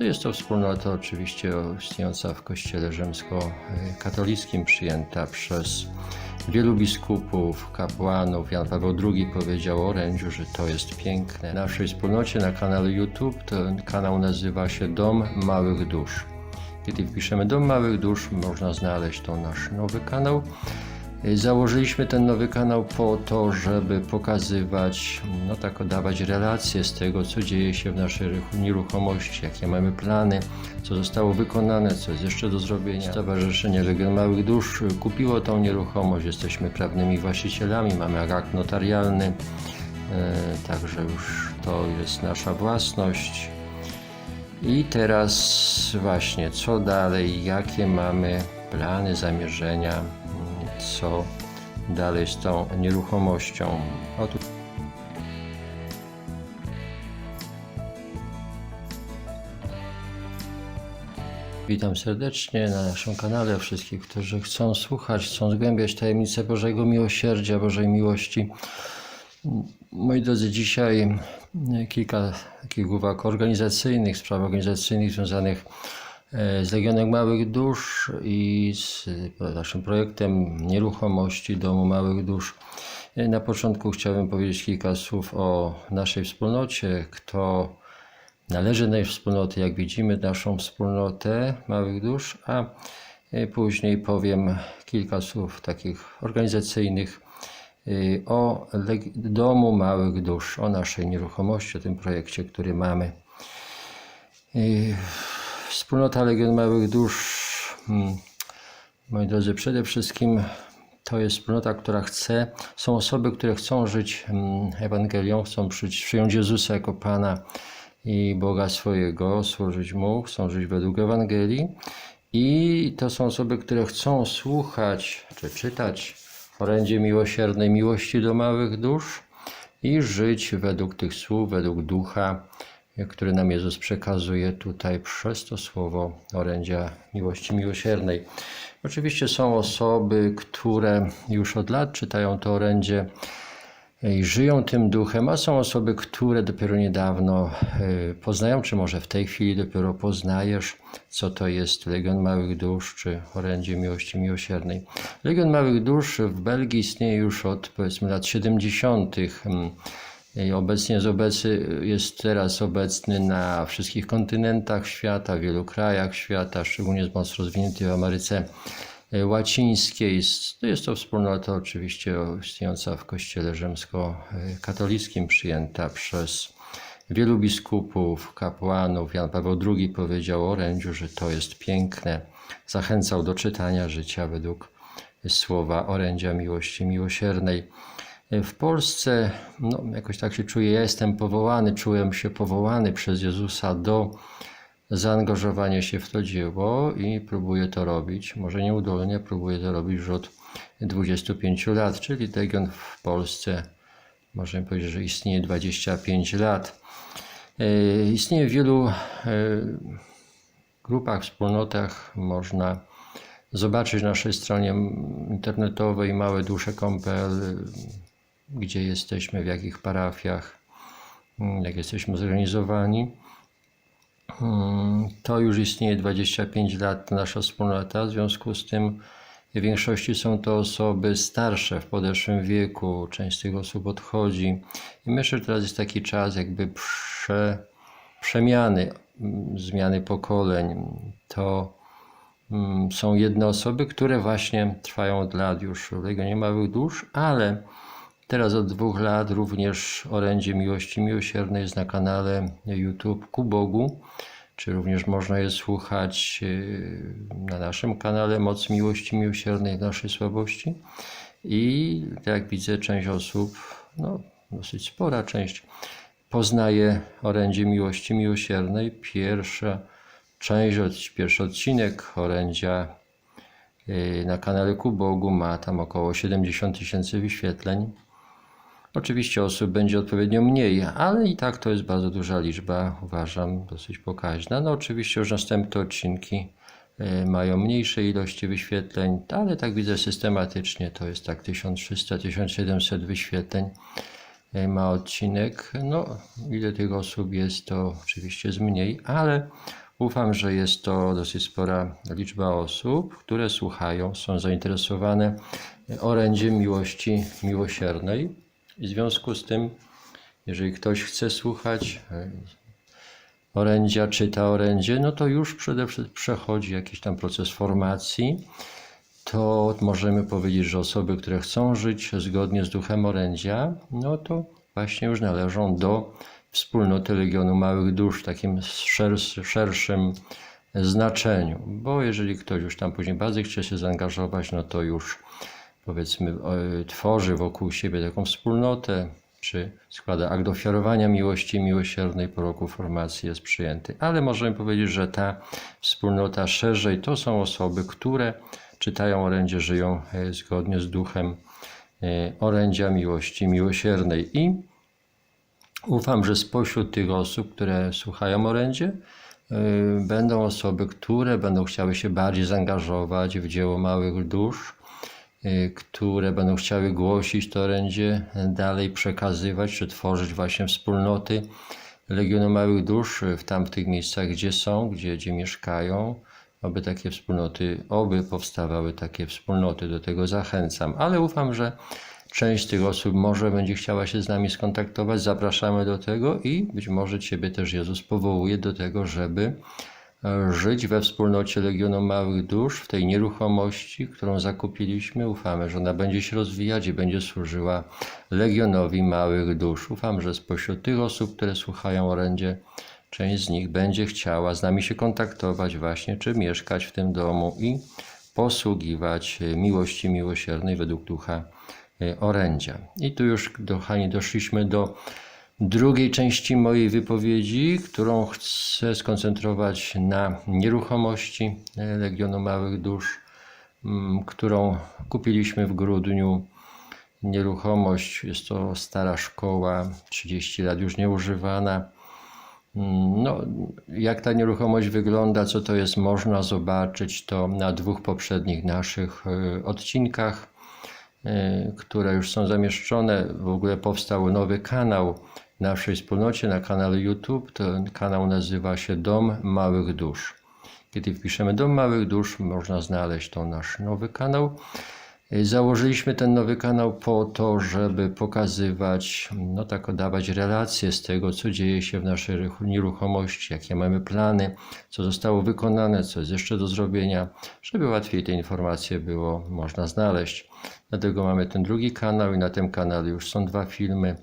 jest to wspólnota oczywiście istniejąca w Kościele rzymskokatolickim, przyjęta przez wielu biskupów, kapłanów. Jan Paweł II powiedział orędziu, że to jest piękne. W naszej wspólnocie na kanale YouTube ten kanał nazywa się Dom Małych Dusz. Kiedy wpiszemy Dom Małych Dusz, można znaleźć to nasz nowy kanał. Założyliśmy ten nowy kanał po to, żeby pokazywać, no tak, dawać relacje z tego, co dzieje się w naszej ruch- nieruchomości, jakie mamy plany, co zostało wykonane, co jest jeszcze do zrobienia. Stowarzyszenie Legion Małych Dusz kupiło tą nieruchomość, jesteśmy prawnymi właścicielami, mamy akt notarialny, e, także już to jest nasza własność. I teraz właśnie, co dalej, jakie mamy plany, zamierzenia, co dalej z tą nieruchomością. Otóż Witam serdecznie na naszym kanale. Wszystkich, którzy chcą słuchać, chcą zgłębiać tajemnice Bożego Miłosierdzia, Bożej Miłości. Moi drodzy, dzisiaj kilka takich uwag organizacyjnych, spraw organizacyjnych związanych e, z Legionem Małych Dusz i z e, naszym projektem nieruchomości Domu Małych Dusz. E, Na początku chciałbym powiedzieć kilka słów o naszej wspólnocie, kto należy do tej wspólnoty, jak widzimy naszą wspólnotę Małych Dusz, a e, później powiem kilka słów takich organizacyjnych o Domu Małych Dusz, o naszej nieruchomości, o tym projekcie, który mamy. Wspólnota Legion Małych Dusz, mm, moi drodzy, przede wszystkim to jest wspólnota, która chce, są osoby, które chcą żyć mm, Ewangelią, chcą przyjąć Jezusa jako Pana i Boga swojego, służyć Mu, chcą żyć według Ewangelii. I to są osoby, które chcą słuchać czy czytać orędzie miłosiernej miłości do małych dusz i żyć według tych słów, według ducha, który nam Jezus przekazuje tutaj przez to słowo orędzia miłości miłosiernej. Oczywiście są osoby, które już od lat czytają to orędzie i żyją tym duchem, a są osoby, które dopiero niedawno e, poznają, czy może w tej chwili dopiero poznajesz, co to jest Legion Małych Dusz, czy orędzie miłości miłosiernej. Legion Małych Dusz w Belgii istnieje już od powiedzmy lat 70. Obecnie jest, obecny, jest teraz obecny na wszystkich kontynentach świata, w wielu krajach świata, szczególnie mocno rozwinięty w Ameryce e, Łacińskiej. Jest- Jest to wspólnota oczywiście istniejąca w Kościele rzymskokatolickim, przyjęta przez wielu biskupów, kapłanów. Jan Paweł II powiedział o orędziu, że to jest piękne. Zachęcał do czytania życia według słowa orędzia miłości miłosiernej. W Polsce, no, jakoś tak się czuję, ja jestem powołany, czułem się powołany przez Jezusa do zaangażowania się w to dzieło i próbuję to robić. Może nieudolnie, próbuję to robić już od 25 lat, czyli Legion w Polsce, możemy powiedzieć, że istnieje 25 lat. E, Istnieje w wielu e, grupach, wspólnotach, można zobaczyć na naszej stronie internetowej małydusze.pl, gdzie jesteśmy, w jakich parafiach, mm, jak jesteśmy zorganizowani. Mm, To już istnieje 25 lat nasza wspólnota, w związku z tym w większości są to osoby starsze, w podeszłym wieku, część z tych osób odchodzi. I myślę, że teraz jest taki czas jakby prze, przemiany, mm, zmiany pokoleń. To mm, są jedne osoby, które właśnie trwają od lat już Legionie Małych Dusz, ale teraz od dwóch lat również orędzie miłości miłosiernej jest na kanale YouTube Ku Bogu, czy również można je słuchać yy, na naszym kanale Moc Miłości Miłosiernej w naszej słabości. I tak jak widzę, część osób, no dosyć spora część, poznaje orędzie miłości miłosiernej. Pierwsza część, pierwszy odcinek orędzia yy, na kanale Ku Bogu ma tam około 70 tysięcy wyświetleń. Oczywiście osób będzie odpowiednio mniej, ale i tak to jest bardzo duża liczba, uważam, dosyć pokaźna. No oczywiście już następne odcinki e, mają mniejsze ilości wyświetleń, ale tak widzę systematycznie to jest tak 1300-1700 wyświetleń e, ma odcinek. No ile tych osób jest to oczywiście jest mniej, ale Ufam, że jest to dosyć spora liczba osób, które słuchają, są zainteresowane orędziem miłości miłosiernej. I w związku z tym, jeżeli ktoś chce słuchać e, orędzia, czyta orędzie, no to już przede wszystkim przechodzi jakiś tam proces formacji. To możemy powiedzieć, że osoby, które chcą żyć zgodnie z duchem orędzia, no to właśnie już należą do wspólnoty Legionu Małych Dusz w takim szerszy, szerszym znaczeniu. Bo jeżeli ktoś już tam później bardziej chce się zaangażować, no to już powiedzmy e, tworzy wokół siebie taką wspólnotę, czy składa akt ofiarowania miłości miłosiernej po roku formacji jest przyjęty. Ale możemy powiedzieć, że ta wspólnota szerzej to są osoby, które czytają orędzie, żyją e, zgodnie z duchem e, orędzia miłości miłosiernej. I ufam, że spośród tych osób, które słuchają orędzie, będą osoby, które będą chciały się bardziej zaangażować w dzieło małych dusz, które będą chciały głosić to orędzie, dalej przekazywać, czy tworzyć właśnie wspólnoty Legionu Małych Dusz w tamtych miejscach, gdzie są, gdzie, gdzie mieszkają, aby takie wspólnoty, oby powstawały takie wspólnoty, do tego zachęcam. Ale ufam, że część tych osób może będzie chciała się z nami skontaktować, zapraszamy do tego i być może Ciebie też Jezus powołuje do tego, żeby żyć we wspólnocie Legionu Małych Dusz, w tej nieruchomości, którą zakupiliśmy. Ufamy, że ona będzie się rozwijać i będzie służyła Legionowi Małych Dusz. Ufam, że spośród tych osób, które słuchają orędzie, część z nich będzie chciała z nami się kontaktować właśnie, czy mieszkać w tym domu i posługiwać e, miłości miłosiernej według ducha e, orędzia. I tu już, kochani, doszliśmy do drugiej części mojej wypowiedzi, którą chcę skoncentrować na nieruchomości e, Legionu Małych Dusz, m, którą kupiliśmy w grudniu. Nieruchomość jest to stara szkoła, 30 lat już nieużywana. Mm, No, jak ta nieruchomość wygląda, co to jest, można zobaczyć to na dwóch poprzednich naszych e, odcinkach, e, które już są zamieszczone. W ogóle powstał nowy kanał naszej wspólnocie na kanale YouTube. Ten kanał nazywa się Dom Małych Dusz. Kiedy wpiszemy Dom Małych Dusz, można znaleźć to nasz nowy kanał. Założyliśmy ten nowy kanał po to, żeby pokazywać, no tak, dawać relacje z tego, co dzieje się w naszej ruch- nieruchomości, jakie mamy plany, co zostało wykonane, co jest jeszcze do zrobienia, żeby łatwiej te informacje było można znaleźć. Dlatego mamy ten drugi kanał i na tym kanale już są dwa filmy,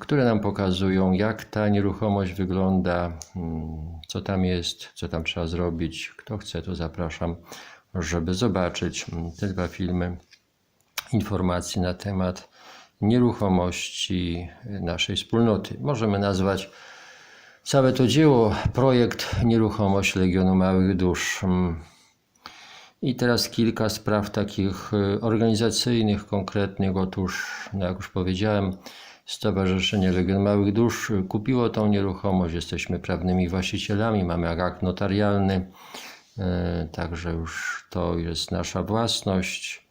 które nam pokazują, jak ta nieruchomość wygląda, mm, co tam jest, co tam trzeba zrobić. Kto chce, to zapraszam, żeby zobaczyć mm, te dwa filmy informacji na temat nieruchomości naszej wspólnoty. Możemy nazwać całe to dzieło projekt Nieruchomość Legionu Małych Dusz. Mm. I teraz kilka spraw takich y, organizacyjnych, konkretnych. Otóż, no jak już powiedziałem, Stowarzyszenie Legion Małych Dusz kupiło tą nieruchomość. Jesteśmy prawnymi właścicielami, mamy akt notarialny, y, także już to jest nasza własność.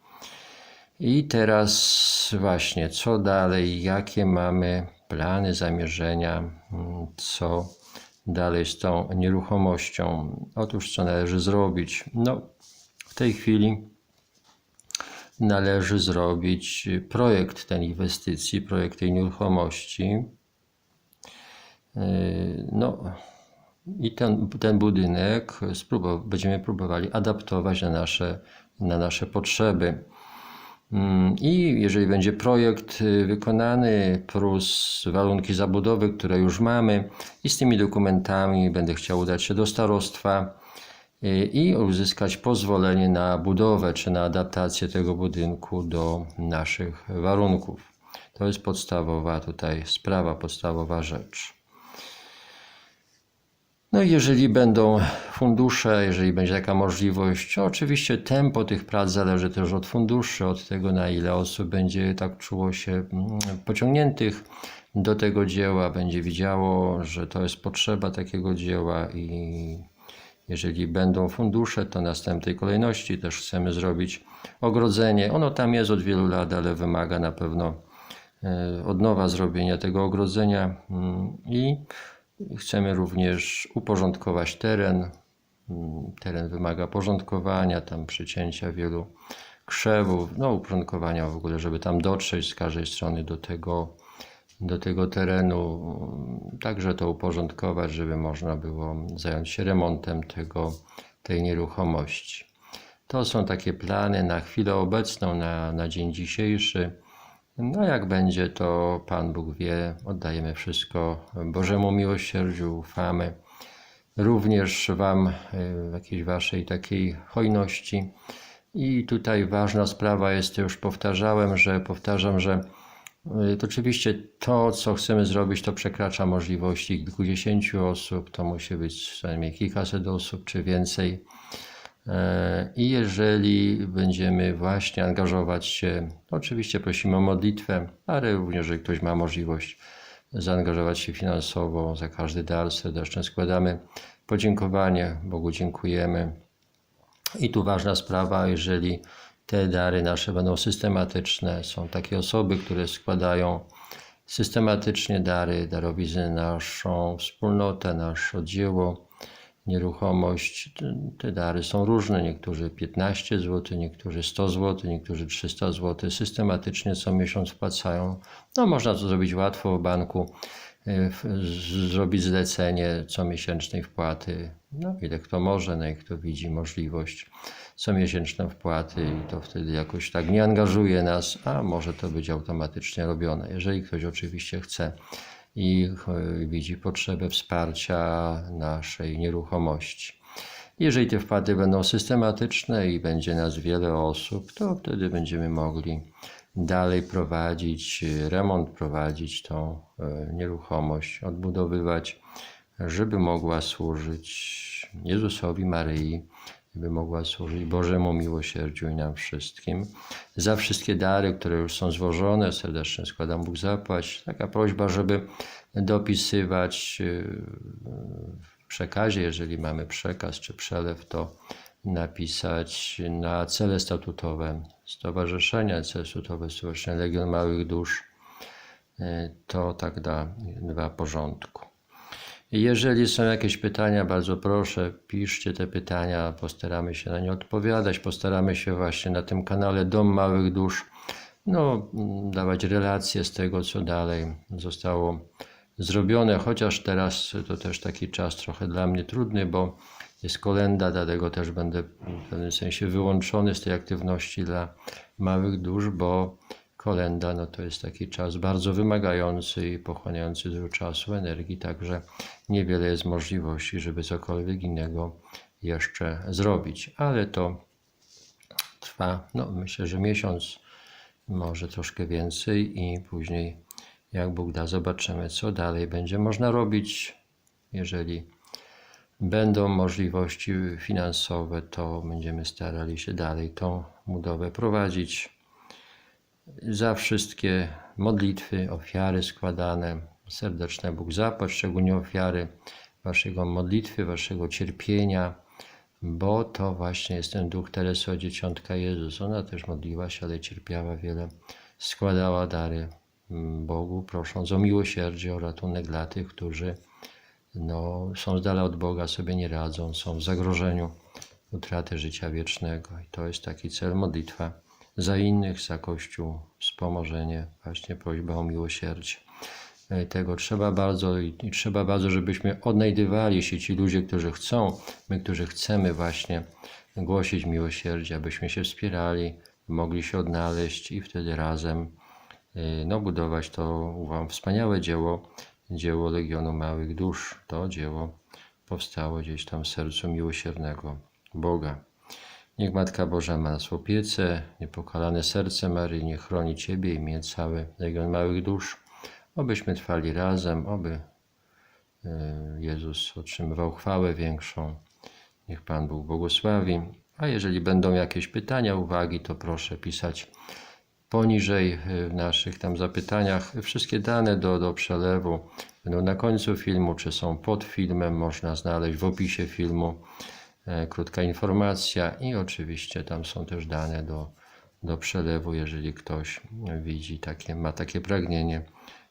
I teraz właśnie, co dalej, jakie mamy plany, zamierzenia, co dalej z tą nieruchomością. Otóż, co należy zrobić? No, w tej chwili należy zrobić projekt tej inwestycji, projekt tej nieruchomości. No, i ten, ten budynek spróbow- będziemy próbowali adaptować na nasze, na nasze potrzeby. Mm, I jeżeli będzie projekt y, wykonany, plus warunki zabudowy, które już mamy, i z tymi dokumentami będę chciał udać się do starostwa i uzyskać pozwolenie na budowę czy na adaptację tego budynku do naszych warunków. To jest podstawowa tutaj sprawa, podstawowa rzecz. No i jeżeli będą fundusze, jeżeli będzie taka możliwość, oczywiście tempo tych prac zależy też od funduszy, od tego na ile osób będzie tak czuło się mm, pociągniętych do tego dzieła, będzie widziało, że to jest potrzeba takiego dzieła i jeżeli będą fundusze, to następnej kolejności też chcemy zrobić ogrodzenie. Ono tam jest od wielu lat, ale wymaga na pewno e, od nowa zrobienia tego ogrodzenia mm, i Chcemy również uporządkować teren. Mm, Teren wymaga porządkowania, tam przycięcia wielu krzewów, no uporządkowania w ogóle, żeby tam dotrzeć z każdej strony do tego, do tego terenu. Także to uporządkować, żeby można było zająć się remontem tego, tej nieruchomości. To są takie plany na chwilę obecną, na, na dzień dzisiejszy. No jak będzie, to Pan Bóg wie, oddajemy wszystko Bożemu miłosierdziu, ufamy również Wam y, w jakiejś Waszej takiej hojności. I tutaj ważna sprawa jest, już powtarzałem, że powtarzam, że to oczywiście to, co chcemy zrobić, to przekracza możliwości kilkudziesięciu osób, to musi być co najmniej kilkaset osób czy więcej. E, I jeżeli będziemy właśnie angażować się, oczywiście prosimy o modlitwę, ale również, jeżeli ktoś ma możliwość zaangażować się finansowo za każdy dar, serdecznie składamy podziękowanie, Bogu dziękujemy. I tu ważna sprawa, jeżeli te dary nasze będą systematyczne, są takie osoby, które składają systematycznie dary, darowizny na naszą wspólnotę, nasze dzieło, nieruchomość. Te- dary są różne, niektórzy 15 zł, niektórzy 100 zł, niektórzy 300 zł. Systematycznie co miesiąc wpłacają. No można to zrobić łatwo w banku, z- zrobić zlecenie comiesięcznej wpłaty. No ile kto może, no i kto widzi możliwość comiesięczne wpłaty i to wtedy jakoś tak nie angażuje nas, a może to być automatycznie robione. Jeżeli ktoś oczywiście chce i e, widzi potrzebę wsparcia naszej nieruchomości. Jeżeli te wpłaty będą systematyczne i będzie nas wiele osób, to wtedy będziemy mogli dalej prowadzić remont, prowadzić tą e, nieruchomość, odbudowywać, żeby mogła służyć Jezusowi, Maryi, żeby mogła służyć Bożemu miłosierdziu i nam wszystkim. Za wszystkie dary, które już są złożone, serdecznie składam Bóg zapłać. Taka prośba, żeby dopisywać yy, w przekazie, jeżeli mamy przekaz czy przelew, to napisać na cele statutowe Stowarzyszenia, cele statutowe Stowarzyszenia Legion Małych Dusz. Yy, To tak da dwa porządku. Jeżeli są jakieś pytania, bardzo proszę, piszcie te pytania, postaramy się na nie odpowiadać. Postaramy się właśnie na tym kanale Dom Małych Dusz no, dawać relacje z tego, co dalej zostało zrobione, chociaż teraz to też taki czas trochę dla mnie trudny, bo jest kolenda, dlatego też będę w pewnym sensie wyłączony z tej aktywności dla małych dusz, bo kolenda no to jest taki czas bardzo wymagający i pochłaniający dużo czasu, energii, także niewiele jest możliwości, żeby cokolwiek innego jeszcze zrobić, ale to trwa, no myślę, że miesiąc, może troszkę więcej i później jak Bóg da, zobaczymy, co dalej będzie można robić. Jeżeli będą możliwości finansowe, to będziemy starali się dalej tą budowę prowadzić. Za wszystkie modlitwy, ofiary składane, serdeczne Bóg zapłać, szczególnie ofiary Waszego modlitwy, Waszego cierpienia, bo to właśnie jest ten duch Teresy, dzieciątka Jezus. Ona też modliła się, ale cierpiała wiele, składała dary Bogu, prosząc o miłosierdzie, o ratunek dla tych, którzy no, są z dala od Boga, sobie nie radzą, są w zagrożeniu utraty życia wiecznego. I to jest taki cel modlitwa za innych, za Kościół, wspomożenie, właśnie prośba o miłosierdzie. E, Tego trzeba bardzo i, trzeba bardzo, żebyśmy odnajdywali się ci ludzie, którzy chcą, my, którzy chcemy właśnie głosić miłosierdzie, abyśmy się wspierali, mogli się odnaleźć i wtedy razem y, no, budować to uważam wspaniałe dzieło, dzieło Legionu Małych Dusz. To dzieło powstało gdzieś tam w sercu miłosiernego Boga. Niech Matka Boża ma nas opiece, niepokalane serce Maryi, niech chroni Ciebie i mnie cały Legion Małych Dusz, obyśmy trwali razem, oby y, Jezus otrzymywał chwałę większą. Niech Pan Bóg błogosławi. A jeżeli będą jakieś pytania, uwagi, to proszę pisać poniżej y, w naszych tam zapytaniach. Wszystkie dane do, do przelewu będą na końcu filmu, czy są pod filmem, można znaleźć w opisie filmu. E, Krótka informacja i oczywiście tam są też dane do, do przelewu, jeżeli ktoś widzi takie, ma takie pragnienie,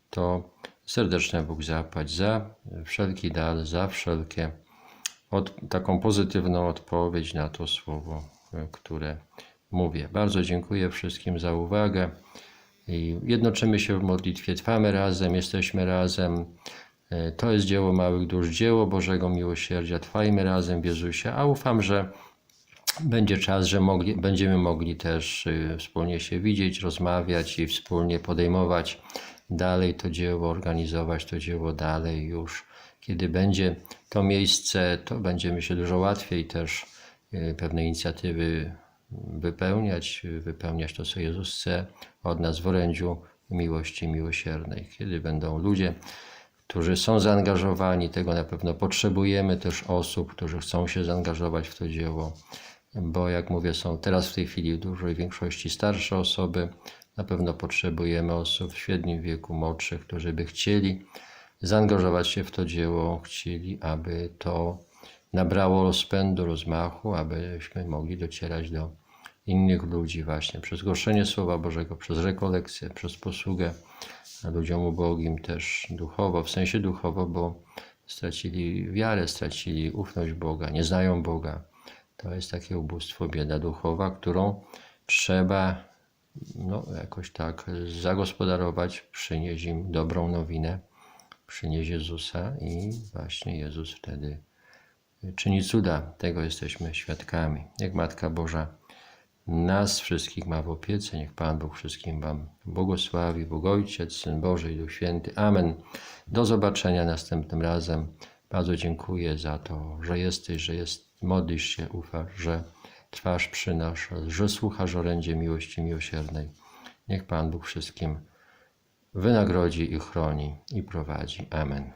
to Serdecznie Bóg zapłać za wszelki dar, za wszelkie od, taką pozytywną odpowiedź na to słowo, e, które mówię. Bardzo dziękuję wszystkim za uwagę. I jednoczymy się w modlitwie, trwamy razem, jesteśmy razem. E, To jest dzieło małych dusz, dzieło Bożego Miłosierdzia. Trwajmy razem w Jezusie, a ufam, że będzie czas, że mogli, będziemy mogli też y, wspólnie się widzieć, rozmawiać i wspólnie podejmować dalej to dzieło, organizować to dzieło dalej już. Kiedy będzie to miejsce, to będziemy się dużo łatwiej też y, pewne inicjatywy wypełniać, y, wypełniać to, co Jezus chce od nas w orędziu miłości miłosiernej. Kiedy będą ludzie, którzy są zaangażowani, tego na pewno potrzebujemy też osób, którzy chcą się zaangażować w to dzieło, bo jak mówię, są teraz w tej chwili w dużej większości starsze osoby. Na pewno potrzebujemy osób w średnim wieku, młodszych, którzy by chcieli zaangażować się w to dzieło, chcieli, aby to nabrało rozpędu, rozmachu, abyśmy mogli docierać do innych ludzi właśnie przez głoszenie Słowa Bożego, przez rekolekcję, przez posługę ludziom ubogim też duchowo, w sensie duchowo, bo stracili wiarę, stracili ufność Boga, nie znają Boga. To jest takie ubóstwo, bieda duchowa, którą trzeba no, jakoś tak zagospodarować, przynieść im dobrą nowinę, przynieść Jezusa i właśnie Jezus wtedy czyni cuda. Tego jesteśmy świadkami. Jak Matka Boża nas wszystkich ma w opiece. Niech Pan Bóg wszystkim Wam błogosławi, Bóg Ojciec, Syn Boży i Duch Święty. Amen. Do zobaczenia następnym razem. Bardzo dziękuję za to, że jesteś, że jest, modlisz się, ufasz, że trwasz przy nas, że słuchasz orędzie miłości miłosiernej. Niech Pan Bóg wszystkim wynagrodzi i chroni i prowadzi. Amen.